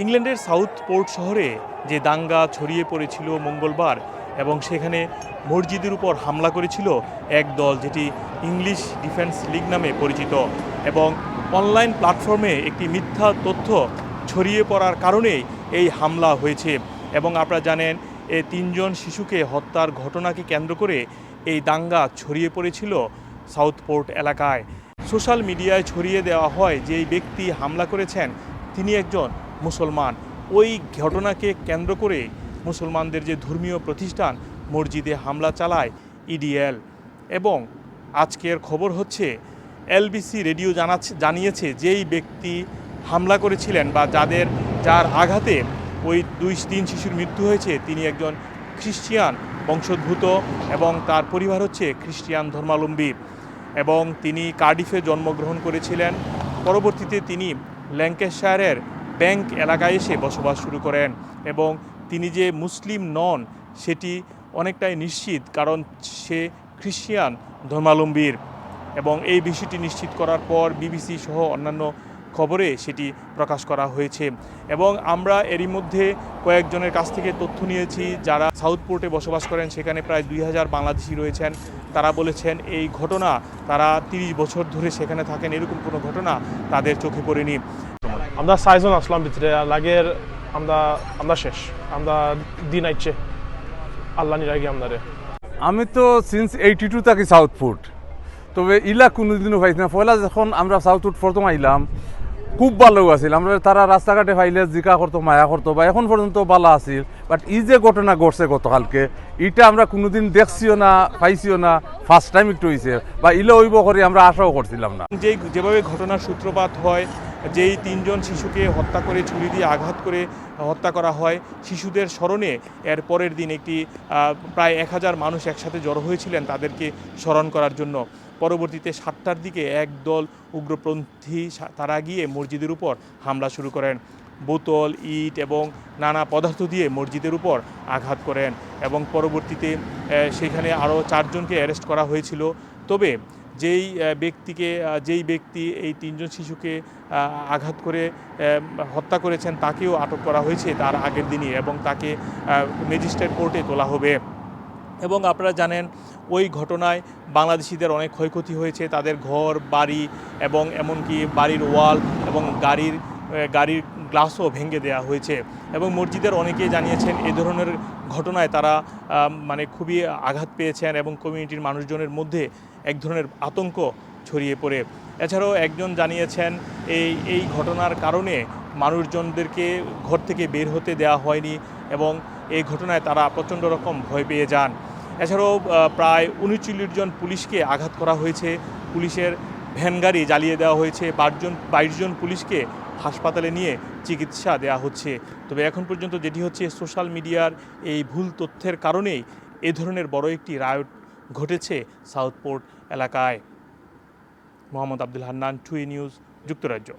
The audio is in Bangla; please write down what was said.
ইংল্যান্ডের সাউথ পোর্ট শহরে যে দাঙ্গা ছড়িয়ে পড়েছিল মঙ্গলবার এবং সেখানে মসজিদের উপর হামলা করেছিল এক দল যেটি ইংলিশ ডিফেন্স লিগ নামে পরিচিত এবং অনলাইন প্ল্যাটফর্মে একটি মিথ্যা তথ্য ছড়িয়ে পড়ার কারণেই এই হামলা হয়েছে এবং আপনারা জানেন, এ তিনজন শিশুকে হত্যার ঘটনাকে কেন্দ্র করে এই দাঙ্গা ছড়িয়ে পড়েছিল সাউথ পোর্ট এলাকায়। সোশ্যাল মিডিয়ায় ছড়িয়ে দেওয়া হয় যে ব্যক্তি হামলা করেছেন, তিনি একজন মুসলমান। ওই ঘটনাকে কেন্দ্র করে মুসলমানদের যে ধর্মীয় প্রতিষ্ঠান, মসজিদে হামলা চালায় ইডিএল এবং আজকের খবর হচ্ছে এলবিসি রেডিও জানাচ্ছে জানিয়েছে যেই ব্যক্তি হামলা করেছিলেন বা যাদের, যার আঘাতে ওই দুই, তিন শিশুর মৃত্যু হয়েছে, তিনি একজন খ্রিস্টিয়ান, বংশোদ্ভূত এবং তার পরিবার হচ্ছে খ্রিস্টিয়ান ধর্মাবলম্বী। এবং তিনি কার্ডিফে জন্মগ্রহণ করেছিলেন। পরবর্তীতে তিনি ল্যাঙ্কেশায়ারের ব্যাংক এলাকায় এসে বসবাস শুরু করেন এবং তিনি যে মুসলিম নন, সেটি অনেকটাই নিশ্চিত কারণ সে খ্রিস্টিয়ান ধর্মালম্বীর এবং এই বিষয়টি নিশ্চিত করার পর বিবিসি সহ অন্যান্য খবরে সেটি প্রকাশ করা হয়েছে। এবং আমরা এরই মধ্যে কয়েকজনের কাছ থেকে তথ্য নিয়েছি যারা সাউথ পোর্টে বসবাস করেন, সেখানে প্রায় দুই হাজার বাংলাদেশি রয়েছেন। তারা বলেছেন, এই ঘটনা তারা তিরিশ বছর ধরে সেখানে থাকেন, এরকম কোনো ঘটনা তাদের চোখে পড়েনি। আমরা ছয়জন আসলাম ভিতরে লাগের আমরা আমরা শেষ। আমরা দিন আইছে। আল্লাহ নিরাগি আমাদের আমি তো সিন্স এইটি টু থাকি সাউথ ফুড তবে ইলা কোনোদিনও পাইছি না। পয়লা যখন আমরা সাউথ ফুড প্রথম আইলাম খুব ভালো আছিল। আমরা তারা রাস্তাঘাটে পাইলে জিকা করতো মায়া করতো বা এখন পর্যন্ত ভালো আছিল। বাট ই যে ঘটনা ঘটছে গতকালকে এটা আমরা কোনোদিন দেখছিও না পাইছিও না। ফার্স্ট টাইম একটু হয়েছে বা ইলে হইব করে আমরা আশাও করছিলাম না। যে যেভাবে ঘটনার সূত্রপাত হয় যেই তিনজন শিশুকে হত্যা করে ছুরি দিয়ে আঘাত করে হত্যা করা হয়, শিশুদের স্মরণে এর পরের দিন একটি প্রায় এক হাজার মানুষ একসাথে জড়ো হয়েছিলেন তাদেরকে স্মরণ করার জন্য। পরবর্তীতে সাতটার দিকে একদল উগ্রপন্থী তারা গিয়ে মসজিদের উপর হামলা শুরু করেন। বোতল, ইট এবং নানা পদার্থ দিয়ে মসজিদের উপর আঘাত করেন এবং পরবর্তীতে সেখানে আরও চারজনকে অ্যারেস্ট করা হয়েছিল। তবে যেই ব্যক্তিকে যেই ব্যক্তি এই তিনজন শিশুকে আঘাত করে হত্যা করেছেন তাকেও আটক করা হয়েছে তার আগের দিনই এবং তাকে ম্যাজিস্ট্রেট কোর্টে তোলা হবে। এবং আপনারা জানেন, ওই ঘটনায় বাংলাদেশিদের অনেক ক্ষয়ক্ষতি হয়েছে। তাদের ঘর, বাড়ি এবং এমনকি বাড়ির ওয়াল এবং গাড়ির গাড়ির গ্লাসও ভেঙে দেওয়া হয়েছে এবং মসজিদের অনেকেই জানিয়েছেন এই ধরনের ঘটনায় তারা মানে খুবই আঘাত পেয়েছেন এবং কমিউনিটির মানুষজনের মধ্যে এক ধরনের আতঙ্ক ছড়িয়ে পড়ে। এছাড়াও একজন জানিয়েছেন, এই এই ঘটনার কারণে মানুষজনদেরকে ঘর থেকে বের হতে দেওয়া হয়নি এবং এই ঘটনায় তারা প্রচণ্ড রকম ভয় পেয়ে যান। এছাড়াও প্রায় উনচল্লিশ জন পুলিশকে আঘাত করা হয়েছে। পুলিশের ভ্যান গাড়ি জ্বালিয়ে দেওয়া হয়েছে। বাইশজন বাইশ জন পুলিশকে হাসপাতালে নিয়ে চিকিৎসা দেয়া হচ্ছে। তবে এখন পর্যন্ত যেটি হচ্ছে সোশ্যাল মিডিয়ার এই ভুল তথ্যের কারণেই এ ধরনের বড় একটি রায়ট ঘটেছে সাউথপোর্ট এলাকায়। মোহাম্মদ আব্দুল হান্নান, টুই নিউজ, যুক্তরাজ্য।